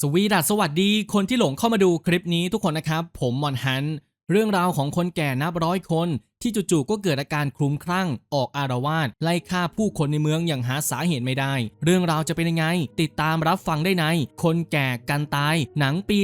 สวีดัสสวัสดีคนที่หลงเข้ามาดูคลิปนี้ทุกคนนะครับ ผมมอนฮัน เรื่องราวของคนแก่นับร้อยคน ที่จู่ๆก็เกิดอาการคลุ้มคลั่ง ออกอารวาสไล่ฆ่าผู้คนในเมืองอย่างหาสาเหตุไม่ได้ เรื่องราวจะเป็นยังไง ติดตามรับฟังได้ใน คนแก่กันตาย หนังปี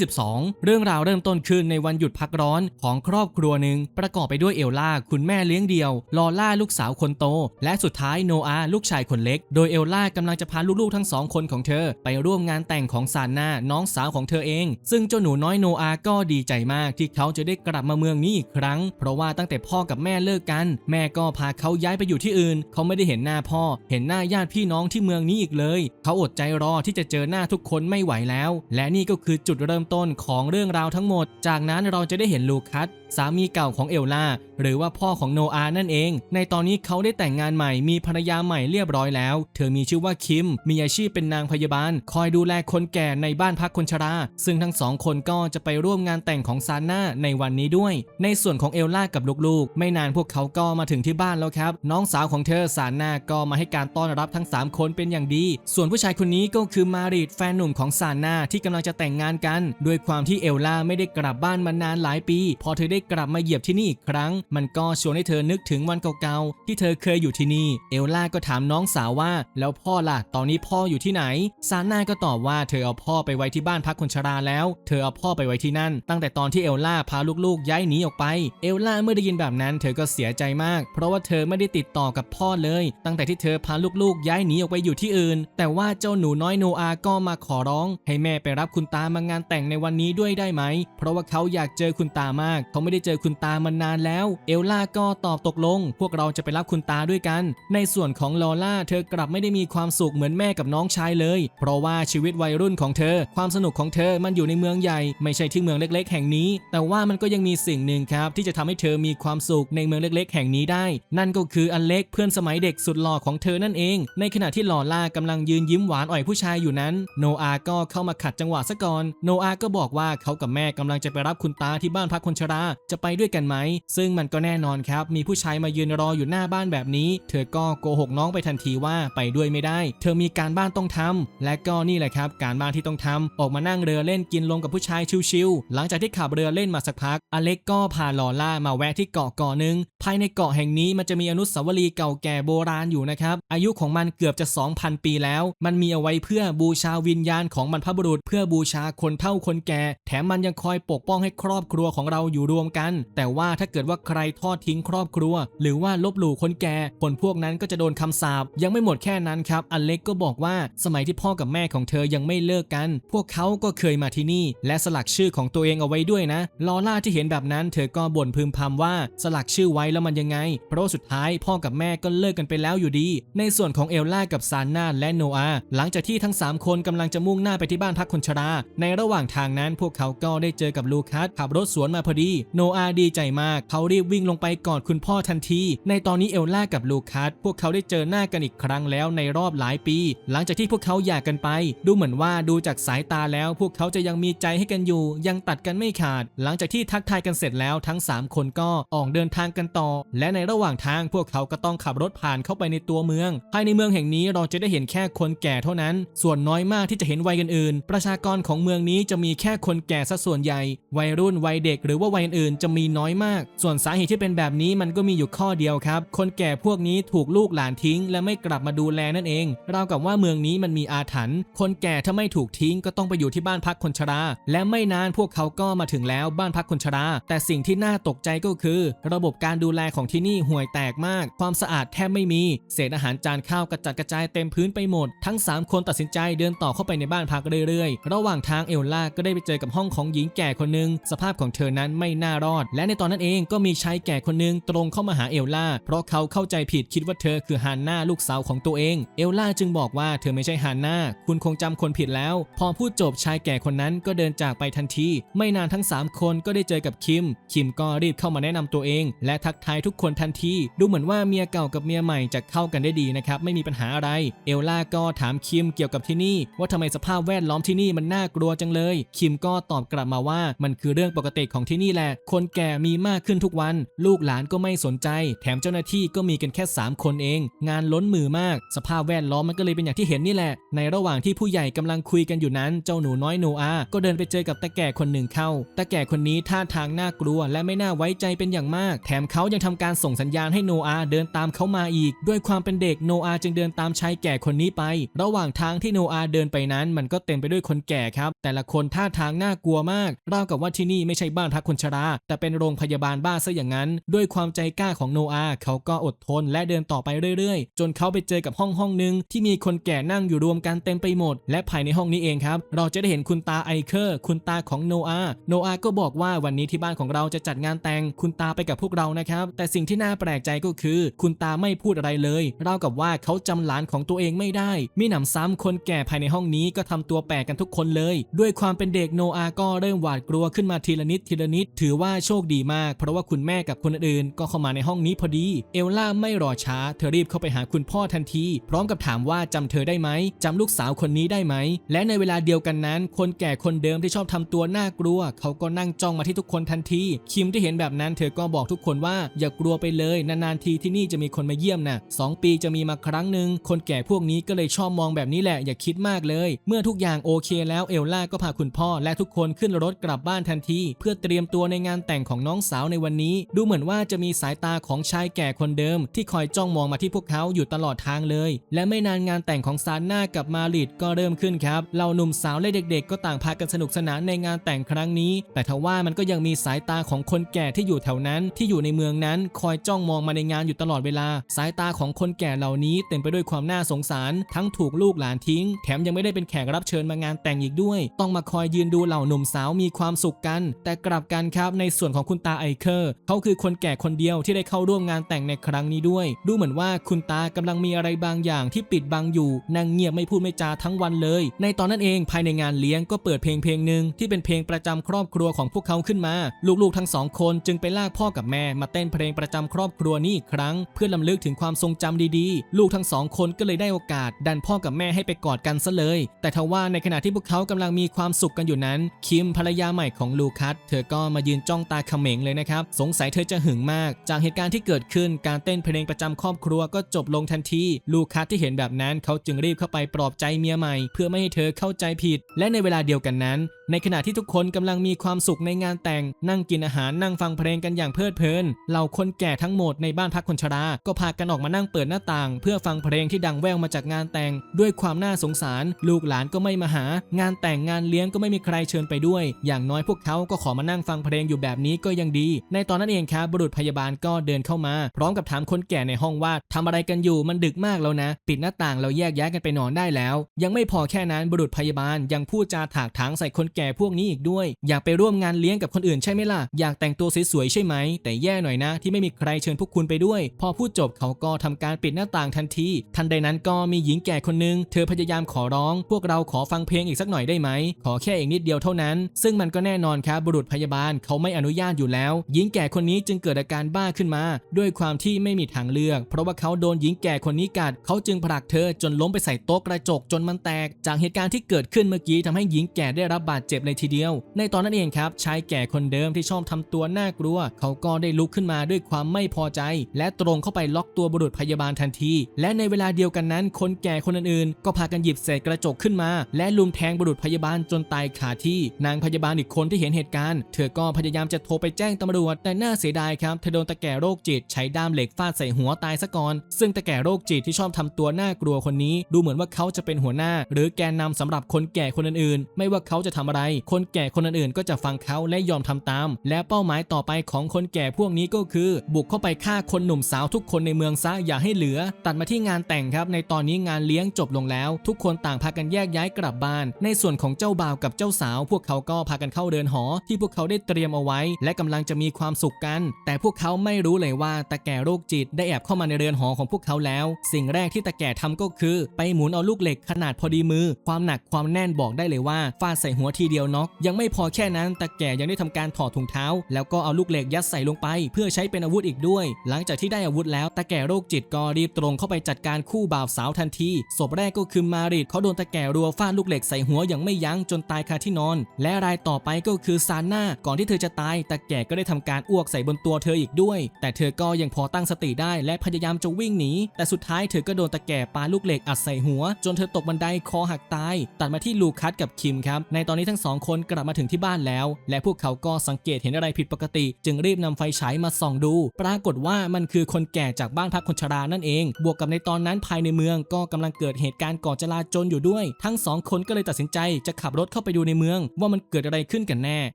2022 เรื่องราวเริ่มต้นขึ้นในวันหยุดพักร้อนของครอบครัวหนึ่งประกอบไปด้วยเอลล่าคุณแม่เลี้ยงเดี่ยว ลอล่าลูกสาวคนโต และสุดท้ายโนอาลูกชายคนเล็ก โดยเอลล่ากำลังจะพาลูกๆทั้งสองคนของเธอ ไปร่วมงานแต่งของซานนาน้องสาวของเธอเอง ซึ่งเจ้าหนูน้อยโนอาก็ดีใจมากที่เขาจะได้กลับมาเมืองนี้อีกครั้ง เพราะว่าตั้งแต่พ่อกับแม่เลิกกัน แม่ก็พาเขาย้ายไปอยู่ที่อื่น เขาไม่ได้เห็นหน้าพ่อ เห็นหน้าญาติพี่น้องที่เมืองนี้อีกเลย เขาอดใจรอที่จะเจอหน้าทุกคนไม่ไหวแล้ว และนี่ก็คือจุดเริ่มต้นของเรื่องราวทั้งหมด จากนั้นเราจะได้เห็นลูคัสสามีเก่าของเอลล่าหรือว่าพ่อของโนอานั่นเอง ในตอนนี้เขาได้แต่งงานใหม่มีภรรยาใหม่เรียบร้อยแล้ว เธอมีชื่อว่าคิม มีอาชีพเป็นนางพยาบาล คอยดูแลคนแก่ในบ้านพักคนชรา ซึ่งทั้งสองคนก็จะไปร่วมงานแต่งของซานน่าในวันนี้ด้วย ในส่วนของเอลล่ากับลูกๆ ไม่นานพวกเขาก็มาถึงที่บ้านแล้วครับ น้องสาวของเธอซานนาก็มาให้การต้อนรับทั้ง 3 คนเป็นอย่างดี ส่วนผู้ชายคนนี้ก็คือมาริดแฟนหนุ่มของซานนาที่กำลังจะแต่งงานกัน ด้วยความที่เอลล่าไม่ได้กลับบ้านมานานหลายปี พอเธอได้กลับมาเหยียบที่นี่อีกครั้ง มันก็ชวนให้เธอนึกถึงวันเก่าๆที่เธอเคยอยู่ที่นี่ เอลล่าก็ถามน้องสาวว่า แล้วพ่อล่ะ ตอนนี้พ่ออยู่ที่ไหนซานน่าก็ตอบว่าเธอเอาพ่อไปไว้ที่บ้านพักคนชราแล้ว เธอเอาพ่อไปไว้ที่นั่น ตั้งแต่ตอนที่เอลล่าพาลูกๆย้ายหนีออกไป เอลล่าเมื่อได้ยินแบบนั้นเธอก็เสียใจมาก เพราะว่าเธอไม่ได้ติดต่อกับพ่อเลย ตั้งแต่ที่เธอพาลูกๆ ย้ายหนีออกไปอยู่ที่อื่น แต่ว่าเจ้าหนูน้อยโนอาก็มาขอร้อง ให้แม่ไปรับคุณตามางานแต่งในวันนี้ด้วยได้ไหม เพราะว่าเขาอยากเจอคุณตามาก เขาไม่ได้เจอคุณตามานานแล้ว เอลล่าก็ตอบตกลง พวกเราจะไปรับคุณตาด้วยกัน ในส่วนของลอล่าเธอกลับไม่ได้มีความสุขเหมือนแม่กับน้องชายเลย เพราะว่าชีวิตวัยรุ่นของเธอ ความสนุกของเธอมันอยู่ในเมืองใหญ่ ไม่ใช่ที่เมืองเล็ก ๆ แห่งนี้ แต่ว่ามันก็ยังมีสิ่งหนึ่งครับที่จะทำให้เธอมีความสุขในเมืองเล็กๆ แห่งนี้ได้ นั่นก็คืออเล็กเพื่อนสมัยเด็กสุดหล่อของเธอนั่นเอง ในขณะที่หลอล่ากำลังยืนยิ้มหวานอ่อยผู้ชายอยู่นั้น โนอาก็เข้ามาขัดจังหวะซะก่อน โนอาก็บอกว่าเขากับแม่กำลังจะไปรับคุณตาที่บ้านพักคนชรา จะไปด้วยกันไหม ซึ่งมันก็แน่นอนครับ มีผู้ชายมายืนรออยู่หน้าบ้านแบบนี้ เธอก็โกหกน้องไปทันทีว่าไปด้วยไม่ได้ เธอมีการบ้านต้องทำและก็นี่แหละครับ การบ้านที่ต้องทำออกมานั่งเรือเล่นกินลมกับผู้ชายชิวๆหลังจากที่ขับเรือเล่นมาสักพัก อเล็กก็พาลอล่ามาแวะที่เกาะเกาะหนึ่งภายในเกาะแห่งนี้มันจะมีอนุสาวรีย์เก่าแก่โบราณอยู่นะครับ อายุของมันเกือบจะ 2,000 ปีแล้ว มันมีเอาไว้เพื่อบูชาวิญญาณของบรรพบุรุษ เพื่อบูชาคนเฒ่าคนแก่ แถมมันยังคอยปกป้องให้ครอบครัวของเราอยู่รวมกัน แต่ว่าถ้าเกิดว่าใครทอดทิ้งครอบครัว หรือว่าลบหลู่คนแก่คนพวกนั้นก็จะโดนคำสาปยังไม่หมดแค่นั้นครับอเล็กก็บอกว่าสมัยที่พ่อกับแม่ของเธอยังไม่เลิกกัน พวกเขาก็เคยมาที่นี่ และสลักชื่อของตัวเองเอาไว้ด้วยนะลอล่าที่เห็นแบบนั้น เธอก็บ่นพึมพำว่าสลักชื่อไว้แล้วมันยังไง เพราะาสุดท้ายพ่อกับแม่ก็เลิกกันไปแล้วอยู่ดี ในส่วนของเอลล่ากับซานนาและโนอาหลังจากที่ทั้ง 3 คนกำลังจะมุ่งหน้าไปที่บ้านพักคนชรา ในระหว่างทางนั้นพวกเขาก็ได้เจอกับลูคัสขับรถสวนมาพอดี โนอาดีใจมาก เขารีบวิ่งลงไปกอดคุณพ่อทันที ในตอนนี้เอลล่ากับลูคัสพวกเขาได้เจอหน้ากันอีกครั้งแล้วในรอบหลายปี หลังจากที่พวกเขาหย่ากันไป ดูเหมือนว่าดูจากสายตาแล้ว พวกเขาจะยังมีใจให้กันอยู่ ยังตัดกันไม่ขาด หลังจากที่ทักทายกันเสร็จแล้วทั้ง 3 คนก็ออกเดินทางกันต่อ และในระหว่างทางพวกเขาก็ต้องขับรถผ่านเข้าไปในตัวเมือง ภายในเมืองแห่งนี้เราจะได้เห็นแค่คนแก่เท่านั้น ส่วนน้อยมากที่จะเห็นวัยอื่นๆ ประชากรของเมืองนี้จะมีแค่คนแก่ซะส่วนใหญ่ วัยรุ่นวัยเด็กหรือว่าวัยอื่นๆจะมีน้อยมาก ส่วนสาเหตุที่เป็นแบบนี้มันก็มีอยู่ข้อเดียวครับ คนแก่พวกนี้ถูกลูกหลานทิ้ง และไม่กลับมาดูแลนั่นเอง เรากับว่าเมืองนี้มันมีอาถรรพ์ คนแก่ถ้าไม่ถูกทิ้งก็ต้องไปอยู่ที่บ้านพักคนชรา และไม่นานพวกเขาก็มาถึงแล้วบ้านพักคนชรา แต่สิ่งที่น่าตกใจก็คือระบบการดูแลของที่นี่ห่วยแตกมาก ความสะอาดแทบไม่มี เศษอาหารจานข้าวกระจัดกระจายเต็มพื้นไปหมด ทั้ง 3 คนตัดสินใจเดินต่อเข้าไปในบ้านพักเรื่อยๆ ระหว่างทางเอลล่าก็ได้ไปเจอกับห้องของหญิงแก่คนหนึ่งสภาพของเธอนั้นไม่น่ารอด และในตอนนั้นเองก็มีชายแก่คนหนึ่งตรงเข้ามาหาเอลล่าเพราะเขาเข้าใจผิดคิดว่าเธอคือฮานนาลูกสาวของตัวเอง เอลล่าจึงบอกว่าเธอไม่ใช่ฮานนาคุณคงจำคนผิดแล้ว พอพูดจบชายแก่คนนั้นก็เดินจากไปทันที ไม่นานทั้ง 3 คนก็ได้เจอกับคิม คิมก็รีบเข้ามาแนะนำตัวเอง และทักทายทุกคนทันที ดูเหมือนว่าเมียเก่ากับเมียใหม่จะเข้ากันได้ดีนะครับ ไม่มีปัญหาอะไร เอลล่าก็ถามคิมเกี่ยวกับที่นี่ ว่าทำไมสภาพแวดล้อมที่นี่มันน่ากลัวจังเลย คิมก็ตอบกลับมาว่ามันคือเรื่องปกติของที่นี่แหละ คนแก่มีมากขึ้นทุกวัน ลูกหลานก็ไม่สนใจ แถมเจ้าหน้าที่ก็มีกันแค่ 3 คนเอง งานล้นมือมาก สภาพแวดล้อมมันก็เลยเป็นอย่างที่เห็นนี่แหละ ในระหว่างที่ผู้ใหญ่กำลังคุยกันอยู่นั้น เจ้าหนูน้อยโนอาก็เดินไปเจอกับตาแก่คนหนึ่งเข้าตาแก่คนนี้ท่าทางน่ากลัวและไม่น่าไว้ใจเป็นอย่างมาก แถมเขายังทำการส่งสัญญาณให้โนอาเดินตามเขามาอีก ด้วยความเป็นเด็กโนอาจึงเดินตามชายแก่คนนี้ไป ระหว่างทางที่โนอาเดินไปนั้น มันก็เต็มไปด้วยคนแก่ครับ แต่ละคนท่าทางน่ากลัวมากราวกับว่าที่นี่ไม่ใช่บ้านพักคนชรา แต่เป็นโรงพยาบาลบ้าซะอย่างนั้น ด้วยความใจกล้าของโนอาเขาก็อดทนและเดินต่อไปเรื่อยๆ จนเขาไปเจอกับห้องห้องหนึ่งที่มีคนแก่นั่งอยู่รวมกันเต็มไปหมด และภายในห้องนี้เองครับ เราจะได้เห็นคุณตาไอเคอร์ คุณตาของโนอา โนอาก็บอกว่าวันนี้ที่บ้านของเราจะจัดงานแต่ง คุณตาไปกับพวกเรานะครับ แต่สิ่งที่น่าแปลกใจก็คือ คุณตาไม่พูดอะไรเลยเรากับว่าเขาจำหลานของตัวเองไม่ได้ มีหนำซ้ำคนแก่ภายในห้องนี้ก็ทำตัวแปลกกันทุกคนเลย ด้วยความเป็นเด็กโนอาก็เริ่มหวาดกลัวขึ้นมาทีละนิดทีละนิด ถือว่าโชคดีมาก เพราะว่าคุณแม่กับคนอื่นก็เข้ามาในห้องนี้พอดี เอลล่าไม่รอช้า เธอรีบเข้าไปหาคุณพ่อทันที พร้อมกับถามว่าจำเธอได้ไหมจำลูกสาวคนนี้ได้ไหม และในเวลาเดียวกันนั้น คนแก่คนเดิมที่ชอบทำตัวน่ากลัว เขาก็นั่งจ้องมาที่ทุกคนทันที คิมที่เห็นแบบนั้นเธธอก็บอกทุกคนว่าอย่ากลัวไปเลยนานๆทีที่นี่จะมีคนมาเยี่ยมนะสองปีจะมีมาครั้งหนึ่งคนแก่พวกนี้ก็เลยชอบมองแบบนี้แหละอย่าคิดมากเลย เมื่อทุกอย่างโอเคแล้วเอลล่าก็พาคุณพ่อและทุกคนขึ้นรถกลับบ้านทันที เพื่อเตรียมตัวในงานแต่งของน้องสาวในวันนี้ ดูเหมือนว่าจะมีสายตาของชายแก่คนเดิม ที่คอยจ้องมองมาที่พวกเขาอยู่ตลอดทางเลย และไม่นานงานแต่งของซานน่ากับมาริดก็เริ่มขึ้นครับเหล่าหนุ่มสาวและเด็ก ๆ ก็ต่างพากันสนุกสนานในงานแต่งครั้งนี้ แต่ทว่ามันก็ยังมีสายตาของคนแก่ที่อยู่แถวนั้น ที่อยู่ในเมืองนั้นคอยจ้องมองมาในงานอยู่ตลอดเวลา สายตาของคนแก่เหล่านี้เต็มไปด้วยความน่าสงสาร ทั้งถูกลูกหลานทิ้ง แถมยังไม่ได้เป็นแขกรับเชิญมางานแต่งอีกด้วย ต้องมาคอยยืนดูเหล่าหนุ่มสาวมีความสุขกัน แต่กลับกันครับในส่วนของคุณตาไอเคอร์เขาคือคนแก่คนเดียวที่ได้เข้าร่วมงานแต่งในครั้งนี้ด้วย ดูเหมือนว่าคุณตากำลังมีอะไรบางอย่างที่ปิดบังอยู่นั่งเงียบไม่พูดไม่จาทั้งวันเลย ในตอนนั้นเองภายในงานเลี้ยงก็เปิดเพลงเพลงหนึ่งที่เป็นเพลงประจำครอบครัวของพวกเขาขึ้นมา ลูกๆทั้งสองคนจึงไปลากพ่อกับแม่มาเต้นเพลงประจำครอบครัวนี้อีกครั้ง เพื่อลำลึกถึงความทรงจำดีๆ ลูกทั้งสองคนก็เลยได้โอกาส ดันพ่อกับแม่ให้ไปกอดกันซะเลย แต่ทว่าในขณะที่พวกเขากำลังมีความสุขกันอยู่นั้น คิมภรรยาใหม่ของลูคัสเธอก็มายืนจ้องตาเขม็งเลยนะครับ สงสัยเธอจะหึงมาก จากเหตุการณ์ที่เกิดขึ้นการเต้นเพลงประจำครอบครัวก็จบลงทันที ลูคัสที่เห็นแบบนั้นเขาจึงรีบเข้าไปปลอบใจเมียใหม่ เพื่อไม่ให้เธอเข้าใจผิด และในเวลาเดียวกันนั้น ในขณะที่ทุกคนกำลังมีความสุขในงานแต่ง นั่งกินอาหารนั่งฟังเพลงกันอย่างเพลิดเพลิน เหล่าคนแก่ทั้งหมดในบ้านพักคนชรา ก็พากันออกมานั่งเปิดหน้าต่าง เพื่อฟังเพลงที่ดังแว่วมาจากงานแต่ง ด้วยความน่าสงสาร ลูกหลานก็ไม่มาหา งานแต่งงานเลี้ยงก็ไม่มีใครเชิญไปด้วย อย่างน้อยพวกเขาก็ขอมานั่งฟังเพลงอยู่แบบนี้ก็ยังดี ในตอนนั้นเองครับบุรุษพยาบาลก็เดินเข้ามา พร้อมกับถามคนแก่ในห้องว่าทำอะไรกันอยู่มันดึกมากแล้วนะ ปิดหน้าต่างเราแยกย้ายกันไปนอนได้แล้ว ยังไม่พอแค่นั้นบุรุษพยาบาลยังพูดจาถากถางใส่คนแก่พวกนี้อีกด้วย อยากไปร่วมงานเลี้ยงกับคนอื่นใช่ไหมล่ะอยากแต่งตัวสวยๆใช่ไหม แต่แย่หน่อยนะ ที่ไม่มีใครเชิญพวกคุณไปด้วย พอพูดจบเขาก็ทำการปิดหน้าต่างทันที ทันใดนั้นก็มีหญิงแก่คนหนึงเธอพยายามขอร้อง พวกเราขอฟังเพลงอีกสักหน่อยได้ไหม ขอแค่อีกนิดเดียวเท่านั้น ซึ่งมันก็แน่นอนครับบุรุษพยาบาลเขาไม่อนุญาตอยู่แล้ว หญิงแก่คนนี้จึงเกิดอาการบ้าขึ้นมา ด้วยความที่ไม่มีทางเลือก เพราะว่าเขาโดนหญิงแก่คนนี้กัดเขาจึงผลักเธอจนล้มไปใส่โต๊ะกระจกจนมันแตก จากเหตุการณ์ที่เกิดขึ้นเมื่อกี้ทำให้หญิงแก่ได้รับบาดเจ็บเลยทีเดียว ในตอนนั้นเองครับชายแก่คนเดิมที่ชอบทำตัวน่ากลัวเขาก็ได้ลุกขึ้นมาด้วยความไม่พอใจ และตรงเข้าไปล็อกตัวบุรุษพยาบาลทันที และในเวลาเดียวกันนั้น คนแก่คนอื่นๆ ก็พากันหยิบเศษกระจกขึ้นมา และลุมแทงบุรุษพยาบาลจนตายคาที่ นางพยาบาลอีกคนที่เห็นเหตุการณ์ เธอก็พยายามจะโทรไปแจ้งตำรวจ แต่น่าเสียดายครับเธอโดนตะแก่โรคจิตใช้ด้ามเหล็กฟาดใส่หัวตายซะก่อน ซึ่งตะแก่โรคจิตที่ชอบทำตัวน่ากลัวคนนี้ ดูเหมือนว่าเขาจะเป็นหัวหน้า หรือแกนนำสำหรับคนแก่คนอื่นๆ ไม่ว่าเขาจะทำอะไร คนแก่คนอื่นๆ ก็จะฟังเขาและยอมทำตาม และเป้าหมายต่อไปของสองคนแก่พวกนี้ก็คือ บุกเข้าไปฆ่าคนหนุ่มสาวทุกคนในเมืองซะอย่าให้เหลือ ตัดมาที่งานแต่งครับ ในตอนนี้งานเลี้ยงจบลงแล้ว ทุกคนต่างพากันแยกย้ายกลับบ้าน ในส่วนของเจ้าบ่าวกับเจ้าสาว พวกเขาก็พากันเข้าเรือนหอ ที่พวกเขาได้เตรียมเอาไว้ และกำลังจะมีความสุขกัน แต่พวกเขาไม่รู้เลยว่าตาแก่โรคจิตได้แอบเข้ามาในเรือนหอของพวกเขาแล้ว สิ่งแรกที่ตาแก่ทำก็คือ ไปหมุนเอาลูกเหล็กขนาดพอดีมือ ความหนักความแน่นบอกได้เลยว่าฟาดใส่หัวทีเดียวน็อกยังไม่พอแค่นั้นตาแก่ยังได้ทำการถอดถุงเท้า แล้วก็เอาลูกเหล็กยัดใส่ลงไป เพื่อใช้เป็นอาวุธอีกด้วย หลังจากที่ได้อาวุธแล้วตาแก่โรคจิตก็รีบตรงเข้าไปจัดการคู่บ่าวสาวทันทีศพแรกก็คือมาริดเขาโดนตาแก่รัวฟาดลูกเหล็กใส่หัวอย่างไม่ยั้งจนตายคาที่นอน และรายต่อไปก็คือซานนาก่อนที่เธอจะตายตาแก่ก็ได้ทำการอ้วกใส่บนตัวเธออีกด้วย แต่เธอก็ยังพอตั้งสติได้และพยายามจะวิ่งหนีแต่สุดท้ายเธอก็โดนตาแก่ปาลูกเหล็กอัดใส่หัว จนเธอตกบันไดคอหักตาย ตัดมาที่ลูคัสกับคิมครับในตอนนี้ทั้งสองคนกลับมาถึงที่บ้านแล้ว และพวกเขาก็สังเกตเห็นอะไรผิดปกติ จึงรีบนำไฟฉายมาส่องดู ปรากฏว่ามันคือคนแก่จากบ้านพักคนชรานั่นเอง บวกกับในตอนนั้นภายในเมืองก็กำลังเกิดเหตุการณ์ก่อจลาจลอยู่ด้วย ทั้งสองคนก็เลยตัดสินใจจะขับรถเข้าไปดูในเมือง ว่ามันเกิดอะไรขึ้นกันแน่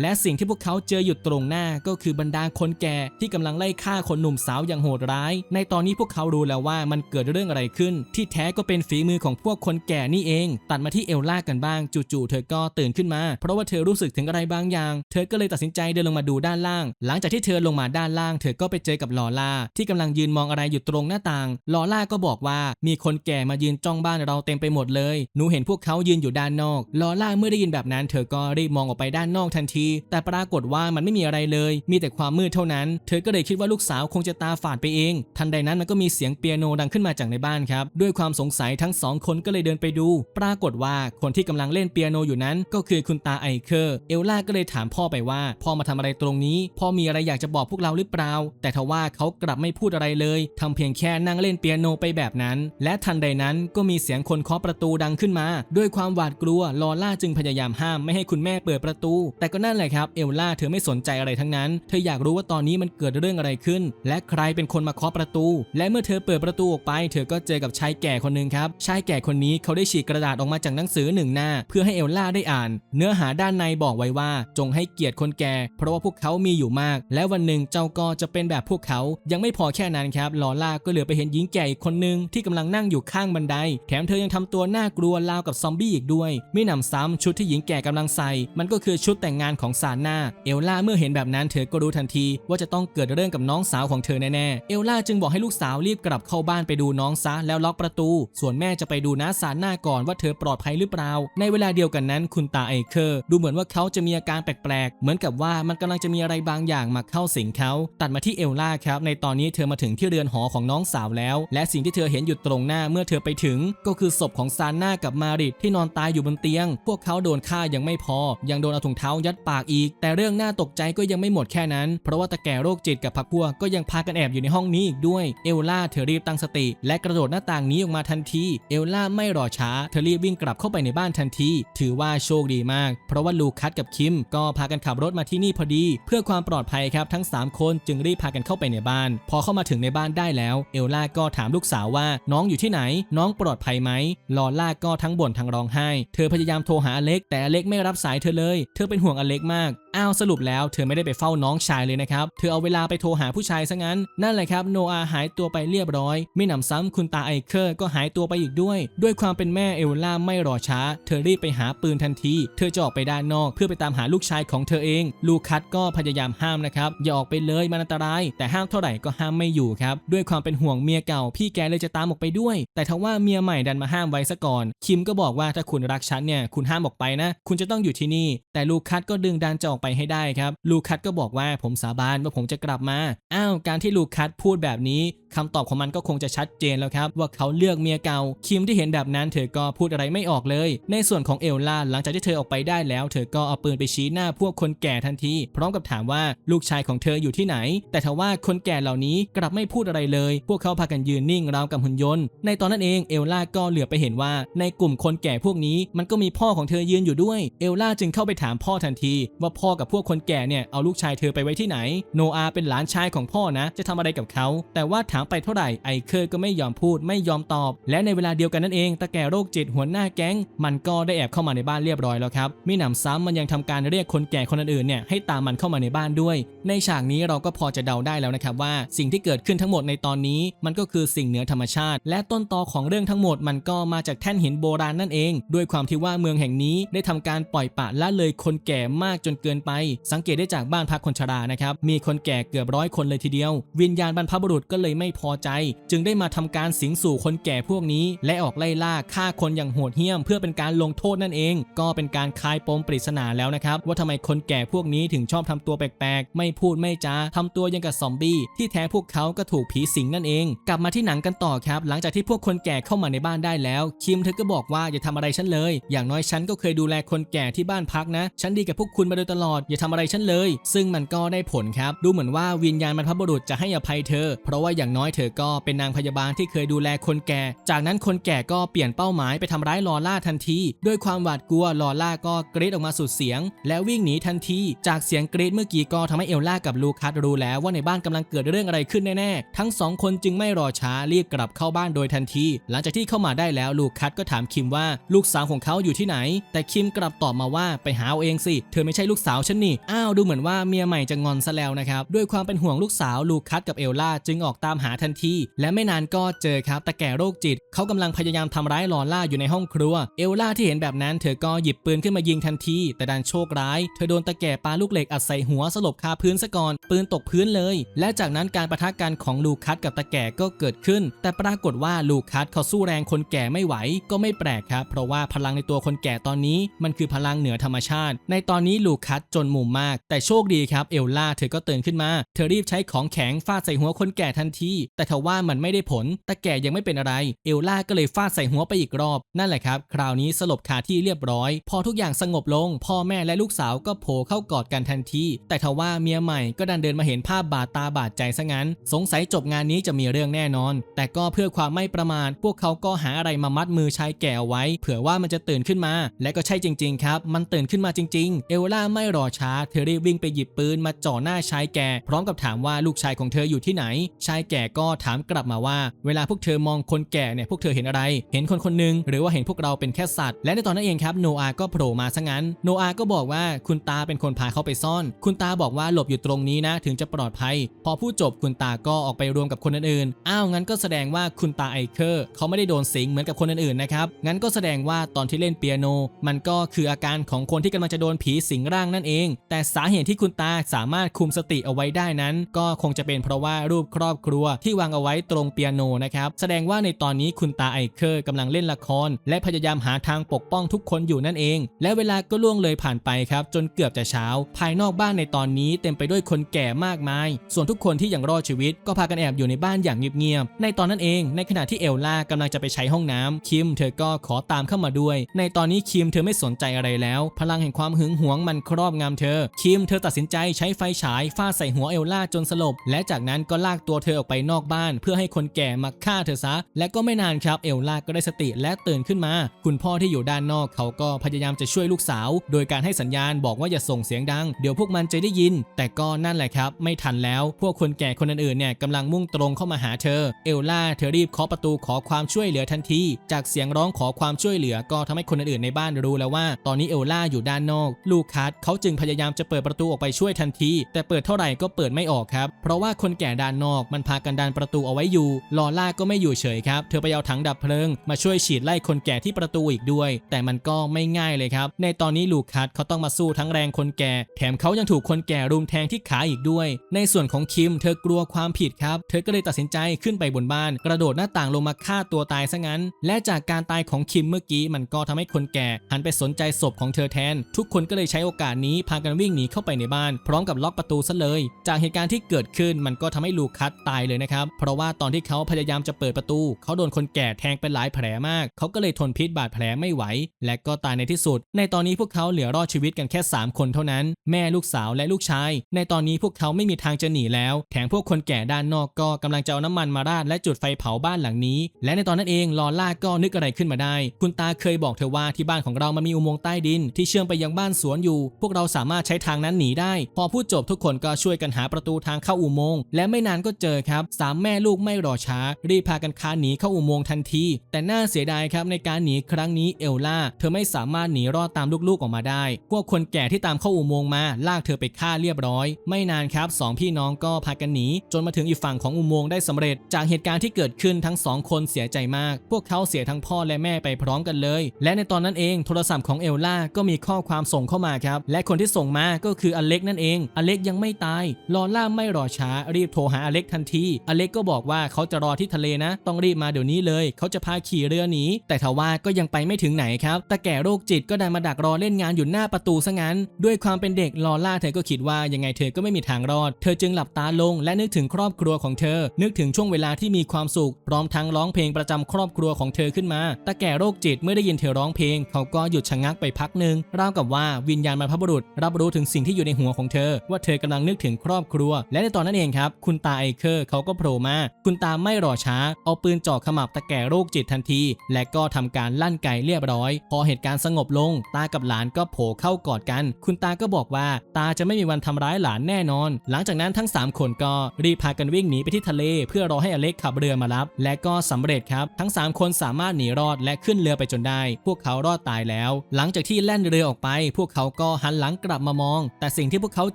และสิ่งที่พวกเขาเจออยู่ตรงหน้าก็คือบรรดาคนแก่ที่กำลังไล่ฆ่าคนหนุ่มสาวอย่างโหดร้าย ในตอนนี้พวกเขารู้แล้วว่ามันเกิดเรื่องอะไรขึ้น ที่แท้ก็เป็นฝีมือของพวกคนแก่นี่เอง ตัดมาที่เอลล่ากันบ้างจู่ๆเธอก็ตื่นขึ้นมา เพราะว่าเธอรู้สึกถึงอะไรบางอย่าง เธอก็เลยตัดสินใจเดินลงมาดูด้านล่าง หลังจากที่เธอลงมาด้านล่าง เธอก็ไปเจอกับลอล่าที่กำลังยืนมองอะไรอยู่ตรงหน้าต่าง ลอล่าก็บอกว่ามีคนแก่มายืนจ้องบ้านเราเต็มไปหมดเลย หนูเห็นพวกเขายืนอยู่ด้านนอก ลอล่าเมื่อได้ยินแบบนั้น เธอก็รีบมองออกไปด้านนอกทันที แต่ปรากฏว่ามันไม่มีอะไรเลย มีแต่ความมืดเท่านั้น เธอก็เลยคิดว่าลูกสาวคงจะตาฝาดไปเอง ทันใดนั้นมันก็มีเสียงเปียโนดังขึ้นมาจากในบ้านครับ ด้วยความสงสัยทั้งสองคนก็เลยเดินไปดู ปรากฏว่าคนที่กำลังเล่นเปียโนอยู่นั้น ก็คือคุณตาไอเคอร์ เอลล่าก็เลยถามพ่อไปว่า พ่อมาทำอะไรตรงนี้ พ่อมีอะไรอยากจะบอกพวกเราหรือเปล่า แต่ทว่าเขากลับไม่พูดอะไรเลยทำเพียงแค่นั่งเล่นเปียโนไปแบบนั้น และทันใดนั้นก็มีเสียงคนเคาะประตูดังขึ้นมา ด้วยความหวาดกลัวลอล่าจึงพยายามห้ามไม่ให้คุณแม่เปิดประตู แต่ก็นั่นแหละครับเอลล่าเธอไม่สนใจอะไรทั้งนั้น เธออยากรู้ว่าตอนนี้มันเกิดเรื่องอะไรขึ้น และใครเป็นคนมาเคาะประตู และเมื่อเธอเปิดประตูออกไป เธอก็เจอกับชายแก่คนหนึ่งครับชายแก่คนนี้เขาได้ฉีกกระดาษออกมาจากหนังสือหนึ่งหน้า เพื่อให้เอลล่าได้อ่าน เนื้อหาด้านในบอกไว้ว่า จงให้เกียรติคนแก่ เพราะว่าพวกเขามีอยู่มากและวันหนึ่งเจ้าก็จะเป็นแบบพวกเขา ยังไม่พอแค่นั้นครับลอล่าก็เหลือไปเห็นหญิงแก่อีกคนหนึ่งที่กำลังนั่งอยู่ข้างบันได แถมเธอยังทำตัวน่ากลัวราวกับซอมบี้อีกด้วย ไม่หนำซ้ำชุดที่หญิงแก่กำลังใส่ มันก็คือชุดแต่งงานของซาน่าเอลล่าเมื่อเห็นแบบนั้นเธอก็รู้ทันที ว่าจะต้องเกิดเรื่องกับน้องสาวของเธอแน่ๆเอลล่าจึงบอกให้ลูกสาวรีบกลับเข้าบ้านไปดูน้องซะแล้วล็อกประตู ส่วนแม่จะไปดูน้าซาน่าก่อนว่าเธอปลอดภัยหรือเปล่า ในเวลาเดียวกันนั้นคุณตาไอเคอร์ดูเหมือนว่าเขาจะมีอาการแปลกๆ เหมือนกับว่ามันกำลังจะมีอะไรบางอย่างมาเข้าสิงเขาตัดมาที่เอลล่าครับ ในตอนนี้เธอมาถึงที่เรือนหอของน้องสาวแล้ว และสิ่งที่เธอเห็นอยู่ตรงหน้าเมื่อเธอไปถึง ก็คือศพของซาน่ากับมาริดที่นอนตายอยู่บนเตียง พวกเขาโดนฆ่ายังไม่พอ ยังโดนเอาถุงเท้ายัดปากอีก แต่เรื่องน่าตกใจก็ยังไม่หมดแค่นั้น เพราะว่าตาแก่โรคจิตกับพักพวกก็ยังพากันแอบอยู่ในห้องนี้อีกด้วยเอลล่าเธอรีบตั้งสติ และกระโดดหน้าต่างนี้ออกมาทันทีเอลล่าไม่รอช้าเธอรีบวิ่งกลับเข้าไปในบ้านทันที ถือว่าโชคดีมาก เพราะว่าลูคัสกับคิมก็พากันขับรถมาที่นี่พอดี เพื่อความปลอดภัยครับทั้ง 3 คนจึงรีบพากันเข้าไปในบ้าน พอเข้ามาถึงในบ้านได้แล้ว เอลล่าก็ถามลูกสาวว่าน้องอยู่ที่ไหน น้องปลอดภัยไหมลอล่าก็ทั้งบ่นทั้งร้องไห้ เธอพยายามโทรหาอเล็ก แต่อเล็กไม่รับสายเธอเลย เธอเป็นห่วงอเล็กมากอ้าวสรุปแล้วเธอไม่ได้ไปเฝ้าน้องชายเลยนะครับ เธอเอาเวลาไปโทรหาผู้ชายซะงั้น นั่นแหละครับโนอาหายตัวไปเรียบร้อย ไม่หนำซ้ำคุณตาไอเคอร์ก็หายตัวไปอีกด้วย ด้วยความเป็นแม่เอลล่าไม่รอช้า เธอรีบไปหาปืนทันที เธอจะออกไปด้านนอก เพื่อไปตามหาลูกชายของเธอเอง ลูคัสก็พยายามห้ามนะครับอย่าออกไปเลยมันอันตราย แต่ห้ามเท่าไหร่ก็ห้ามไม่อยู่ครับด้วยความเป็นห่วงเมียเก่าพี่แกเลยจะตามออกไปด้วย แต่ทว่าเมียใหม่ดันมาห้ามไว้ซะก่อน คิมก็บอกว่าถ้าคุณรักฉันเนี่ยคุณห้ามออกไปนะ คุณจะต้องอยู่ที่นี่ แต่ลูคัสก็ดึงดันจะออกไปให้ได้ครับลูคัสก็บอกว่าผมสาบานว่าผมจะกลับมาอ้าวการที่ลูคัสพูดแบบนี้คำตอบของมันก็คงจะชัดเจนแล้วครับว่าเขาเลือกเมียเก่า คิมที่เห็นแบบนั้นเธอก็พูดอะไรไม่ออกเลย ในส่วนของเอลล่าหลังจากที่เธอออกไปได้แล้ว เธอก็เอาปืนไปชี้หน้าพวกคนแก่ทันที พร้อมกับถามว่าลููกชายของเธออยู่ที่ไหน แต่ทว่าคนแก่เหล่านี้กลับไม่พูดอะไรเลย พวกเขาพากันยืนนิ่งราวกับหุ่นยนต์ ในตอนนั้นเองเอลล่าก็เหลือไปเห็นว่า ในกลุ่มคนแก่พวกนี้มันก็มีพ่อของเธอยืนอยู่ด้วย เอลล่าจึงเข้าไปถามพ่อทันที ว่าพ่อกับพวกคนแก่เนี่ยเอาลูกชายเธอไปไว้ที่ไหน โนอาเป็นหลานชายของพ่อนะ จะทำอะไรกับเขา แต่ว่าถามไปเท่าไหร่ไอเคอร์ก็ไม่ยอมพูดไม่ยอมตอบ และในเวลาเดียวกันนั่นเองตาแก่โรคจิตหัวหน้าแก๊ง มันก็ได้แอบเข้ามาในบ้านเรียบร้อยแล้วครับมิหนำซ้ำมันยังทำการเรียกคนแก่คนอื่นๆเนี่ยให้ตามมันเข้ามาในบ้านด้วยในฉากนี้เราก็พอจะเดาได้แล้วนะครับว่าสิ่งที่เกิดขึ้นทั้งหมดในตอนนี้ มันก็คือสิ่งเหนือธรรมชาติ และต้นตอของเรื่องทั้งหมดมันก็มาจากแท่นหินโบราณนั่นเอง ด้วยความที่ว่าเมืองแห่งนี้ได้ทำการปล่อยปะละเลยคนแก่มากจนเกินไป สังเกตได้จากบ้านพักคนชรานะครับมีคนแก่เกือบร้อยคนเลยทีเดียว วิญญาณบรรพบุรุษก็เลยไม่พอใจ จึงได้มาทำการสิงสู่คนแก่พวกนี้ และออกไล่ล่าฆ่าคนอย่างโหดเหี้ยม เพื่อเป็นการลงโทษนั่นเอง ก็เป็นการคลายปมปริศนาแล้วนะครับว่าทำไมคนแก่พวกนี้ถึงชอบทำตัวแปลกไม่พูดไม่จาทำตัวยังกับซอมบี้ที่แท้พวกเขาก็ถูกผีสิงนั่นเอง กลับมาที่หนังกันต่อครับ หลังจากที่พวกคนแก่เข้ามาในบ้านได้แล้วคิมเธอก็บอกว่าอย่าทำอะไรฉันเลย อย่างน้อยฉันก็เคยดูแลคนแก่ที่บ้านพักนะ ฉันดีกับพวกคุณมาโดยตลอดอย่าทำอะไรฉันเลย ซึ่งมันก็ได้ผลครับ ดูเหมือนว่าวิญญาณบรรพบุรุษจะให้อภัยเธอ เพราะว่าอย่างน้อยเธอก็เป็นนางพยาบาลที่เคยดูแลคนแก่ จากนั้นคนแก่ก็เปลี่ยนเป้าหมายไปทำร้ายลอล่าทันที ด้วยความหวาดกลัวลอล่าก็กรีดออกมาสุดเสียง แล้ววิ่งหนีทันที จากเสียงกรีดเมื่อกี้ก็ทำให้เอลล่ากับลูคัสรู้แล้วว่าในบ้านกำลังเกิดเรื่องอะไรขึ้นแน่ๆ ทั้งสองคนจึงไม่รอช้ารีบกลับเข้าบ้านโดยทันที หลังจากที่เข้ามาได้แล้วลูคัสก็ถามคิมว่าลูกสาวของเขาอยู่ที่ไหน แต่คิมกลับตอบมาว่าไปหาเอาเองสิ เธอไม่ใช่ลูกสาวฉันนี่ อ้าวดูเหมือนว่าเมียใหม่จะงอนซะแล้วนะครับ ด้วยความเป็นห่วงลูกสาวลูคัสกับเอลล่าจึงออกตามหาทันที และไม่นานก็เจอครับตะแก่โรคจิต เขากำลังพยายามทำร้ายลอล่าอยู่ในห้องครัว เอลล่าที่เห็นแบบนั้นเธอก็หยิบปืนขึ้นมายิงทันที แต่ดันโชคร้าย เธอโดนตะแก่ปาลูกเหล็กอัดใส่หัวสลบคาพื้นซะก่อน ปืนตกพื้นเลย และจากนั้นการประทะกันของลูคัสกับตะแก่ก็เกิดขึ้น แต่ปรากฏว่าลูคัสเขาสู้แรงคนแก่ไม่ไหวก็ไม่แปลกครับ เพราะว่าพลังในตัวคนแก่ตอนนี้มันคือพลังเหนือธรรมชาติ ในตอนนี้ลูคัสจนมุมมาก แต่โชคดีครับเอลล่าเธอก็ตื่นขึ้นมา เธอรีบใช้ของแข็งฟาดใส่หัวคนแก่ทันที แต่ทว่ามันไม่ได้ผลตะแก่ยังไม่เป็นอะไร เอลล่าก็เลยฟาดใส่หัวไปอีกรอบ นั่นแหละครับคราวนี้สลบคาที่เรียบร้อย พอทุกอย่างสงบลง พ่อแม่และลูกสาวก็โผล่เข้ากอดกันทันที แต่ทว่าเมียใหม่ก็ดันเดินมาเห็นภาพบาดตาบาดใจซะงั้น สงสัยจบงานนี้จะมีเรื่องแน่นอน แต่ก็เพื่อความไม่ประมาทพวกเขาก็หาอะไรมามัดมือชายแก่ไว้ เผื่อว่ามันจะตื่นขึ้นมา และก็ใช่จริง ๆ ครับ มันตื่นขึ้นมาจริง ๆ เอลล่าไม่รอช้าเธอรีบวิ่งไปหยิบปืนมาจ่อหน้าชายแก่ พร้อมกับถามว่าลูกชายของเธออยู่ที่ไหน ชายแก่ก็ถามกลับมาว่า เวลาพวกเธอมองคนแก่เนี่ยพวกเธอเห็นอะไร เห็นคนคนหนึ่งหรือว่าเห็นพวกเราเป็นแค่สัตว์ และในตอนนั้นเองครับโนอาก็โผล่มาซะงั้น โนอาก็บอกว่าคุณตาเป็นคนพาเขาไปซ่อน คุณตาบอกว่าหลบอยู่ตรงนี้นะ ถึงจะปลอดภัย พอพูดจบคุณตาก็ออกไปรวมกับคนอื่นๆ อ้าวงั้นก็แสดงว่าคุณตาไอเคอร์เขาไม่ได้โดนสิงเหมือนกับคนอื่นๆนะครับ งั้นก็แสดงว่าตอนที่เล่นเปียโน มันก็คืออาการของคนที่กำลังจะโดนผีสิงร่างนั่นเอง แต่สาเหตุที่คุณตาสามารถคุมสติเอาไว้ได้นั้น ก็คงจะเป็นเพราะว่ารูปครอบครัวที่วางเอาไว้ตรงเปียโนนะครับ แสดงว่าในตอนนี้คุณตาไอเคอร์กำลังเล่นละคร และพยายามหาทางปกป้องทุกคนอยู่นั่นเอง และเวลาก็ล่วงเลยผ่านไปครับจนเกือบจะเช้า ภายนอกบ้านในตอนนี้เต็มไปด้วยคนแก่มากมาย ส่วนทุกคนที่ยังรอดชีวิต ก็พากันแอบอยู่ในบ้านอย่างเงียบๆในตอนนั้นเอง ในขณะที่เอลล่ากำลังจะไปใช้ห้องน้ำคิมเธอก็ขอตามเข้ามาด้วย ในตอนนี้คิมเธอไม่สนใจอะไรแล้ว พลังแห่งความหึงหวงมันครอบงำเธอ คิมเธอตัดสินใจใช้ไฟฉายฟาดใส่หัวเอลล่าจนสลบ และจากนั้นก็ลากตัวเธอออกไปนอกบ้าน เพื่อให้คนแก่มาฆ่าเธอซะ และก็ไม่นานครับเอลล่าก็ได้สติและตื่นขึ้นมา คุณพ่อที่อยู่ด้านนอกเขาก็พยายามจะช่วยลูกสาว โดยการให้สัญญาณบอกว่าอย่าส่งเสียงดัง เดี๋ยวพวกมันจะได้ยินแต่ก็นั่นแหละครับ ไม่ทันแล้ว พวกคนแก่คนอื่นๆเนี่ยกำลังมุ่งตรงเข้ามาหาเธอ เอลล่าเธอรีบเคาะประตูขอความช่วยเหลือทันที จากเสียงร้องขอความช่วยเหลือก็ทำให้คนอื่นๆในบ้านรู้แล้วว่า ตอนนี้เอลล่าอยู่ด้านนอก ลูคัสเขาจึงพยายามจะเปิดประตูออกไปช่วยทันที แต่เปิดเท่าไหร่ก็เปิดไม่ออกครับ เพราะว่าคนแก่ด้านนอกมันพากันดันประตูเอาไว้อยู่ ลอล่าก็ไม่อยู่เฉยครับ เธอไปเอาถังดับเพลิง มาช่วยฉีดไล่คนแก่ที่ประตูอีกด้วย แต่มันก็ไม่ง่ายเลยครับ ในตอนนี้ลูคัสเขาต้องมาสู้ทั้งแรงคนแก่ แถมเขายังถูกคนแก่รุุมแทงที่ขาอีกด้วย ในส่วนของคิมเธอกลัวความผิดครับ เธอก็เลยตัดสินใจขึ้นไปบนบ้าน กระโดดหน้าต่างลงมาฆ่าตัวตายซะงั้น และจากการตายของคิมเมื่อกี้มันก็ทำให้คนแก่หันไปสนใจศพของเธอแทน ทุกคนก็เลยใช้โอกาสนี้พากันวิ่งหนีเข้าไปในบ้าน พร้อมกับล็อกประตูซะเลย จากเหตุการณ์ที่เกิดขึ้นมันก็ทำให้ลูคัสตายเลยนะครับ เพราะว่าตอนที่เขาพยายามจะเปิดประตู เขาโดนคนแก่แทงไปหลายแผลมาก เขาก็เลยทนพิษบาดแผลไม่ไหว และก็ตายในที่สุด ในตอนนี้พวกเขาเหลือรอดชีวิตกันแค่ 3 คนเท่านั้น แม่ลูกสาวและลูกชายในตอนนี้พวกเขาไม่มีทางจะหนีแล้ว แถมพวกคนแก่ด้านนอกก็กำลังจะเอาน้ำมันมาราดและจุดไฟเผาบ้านหลังนี้ และในตอนนั้นเองลอล่าก็นึกอะไรขึ้นมาได้ คุณตาเคยบอกเธอว่าที่บ้านของเรามันมีอุโมงค์ใต้ดิน ที่เชื่อมไปยังบ้านสวนอยู่ พวกเราสามารถใช้ทางนั้นหนีได้ พอพูดจบทุกคนก็ช่วยกันหาประตูทางเข้าอุโมงค์และไม่นานก็เจอครับสามแม่ลูกไม่รอช้า รีบพากันคานหนีเข้าอุโมงค์ทันที แต่น่าเสียดายครับในการหนีครั้งนี้เอลล่า เธอไม่สามารถหนีรอดตามลูกๆออกมาได้ พวกคนแก่ที่ตามเข้าอุโมงค์มาลากเธอไปฆ่าเรียบร้อย ไม่นานครับสองพี่น้องก็พากันหนี จนมาถึงอีกฝั่งของอุโมงค์ได้สำเร็จ จากเหตุการณ์ที่เกิดขึ้นทั้งสองคนเสียใจมาก พวกเขาเสียทั้งพ่อและแม่ไปพร้อมกันเลย และในตอนนั้นนั้นเองโทรศัพท์ของเอลล่าก็มีข้อความส่งเข้ามาครับ และคนที่ส่งมาก็คืออเล็กนั่นเอง อเล็กยังไม่ตาย ลอล่าไม่รอช้า รีบโทรหาอเล็กทันที อเล็กก็บอกว่าเขาจะรอที่ทะเลนะ ต้องรีบมาเดี๋ยวนี้เลย เขาจะพาขี่เรือหนี แต่ทว่าก็ยังไปไม่ถึงไหนครับ แต่แก่โรคจิตก็ได้มาดักรอเล่นงานอยู่หน้าประตูซะงั้น ด้วยความเป็นเด็กลอล่าเธอก็คิดว่ายังไงเธอก็ไม่มีทางรอด เธอจึงหลับตาลง และนึกถึงครอบครัวของเธอ นึกถึงช่วงเวลาที่มีความสุข พร้อมทั้งร้องเพลงประจำครอบครัวของเธอขึ้นมา แต่แก่โรคจิตเมื่อได้ยินเธอร้องเพลง เขาก็หยุดชะงักไปพักหนึ่งราวกับว่าวิญญาณบรรพบุรุษ รับรู้ถึงสิ่งที่อยู่ในหัวของเธอ ว่าเธอกำลังนึกถึงครอบครัว และในตอนนั้นเองครับคุณตาไอเคอร์เขาก็โผล่มา คุณตาไม่รอช้า เอาปืนจ่อขมับตะแก่โรคจิตทันที และก็ทำการลั่นไกเรียบร้อย พอเหตุการณ์สงบลง ตากับหลานก็โผล่เข้ากอดกัน คุณตาก็บอกว่าตาจะไม่มีวันททำร้ายหลานแน่นอน หลังจากนั้นทั้ง 3 คนก็รีบพากันวิ่งหนีไปที่ทะเล เพื่อรอให้อเล็กขับเรือมารับ และก็สำเร็จครับ ทั้ง 3 คนสามารถหนีรอดและขึ้นเรือไปจนได้ พวกเขารอดตายแล้ว หลังจากที่แล่นเรือออกไป พวกเขาก็หันหลังกลับมามอง แต่สิ่งที่พวกเขา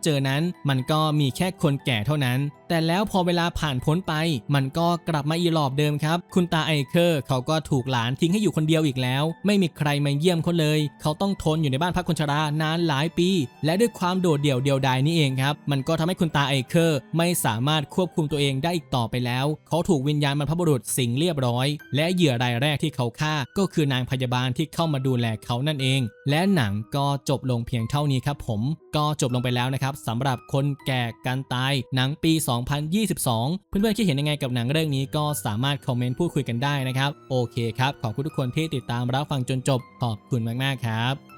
เจอนั้น มันก็มีแค่คนแก่เท่านั้น แต่แล้วพอเวลาผ่านพ้นไป มันก็กลับมาอีหลอบเดิมครับ คุณตาไอเคอร์เขาก็ถูกหลานทิ้งให้อยู่คนเดียวอีกแล้ว ไม่มีใครมาเยี่ยมเขาเลย เขาต้องทนอยู่ในบ้านพักคนชรานานหลายปี และด้วยความโดดเดี่ยวเดียวดายนี่เองครับ มันก็ทำให้คุณตาไอเคอร์ไม่สามารถควบคุมตัวเองได้อีกต่อไปแล้ว เขาถูกวิญญาณบรรพบุรุษสิงเรียบร้อย และเหยื่อรายแรกที่เขาฆ่า ก็คือนางพยาบาลที่เข้ามาดูแลเขานั่นเอง และหนังก็จบลงเพียงเท่านี้ครับผม ก็จบลงไปแล้วนะครับสำหรับคนแก่การตายหนังปี 2022 เพื่อนๆคิดเห็นยังไงกับหนังเรื่องนี้ก็สามารถคอมเมนต์พูดคุยกันได้นะครับ โอเคครับ ขอบคุณทุกคนที่ติดตามรับฟังจนจบ ขอบคุณมากๆครับ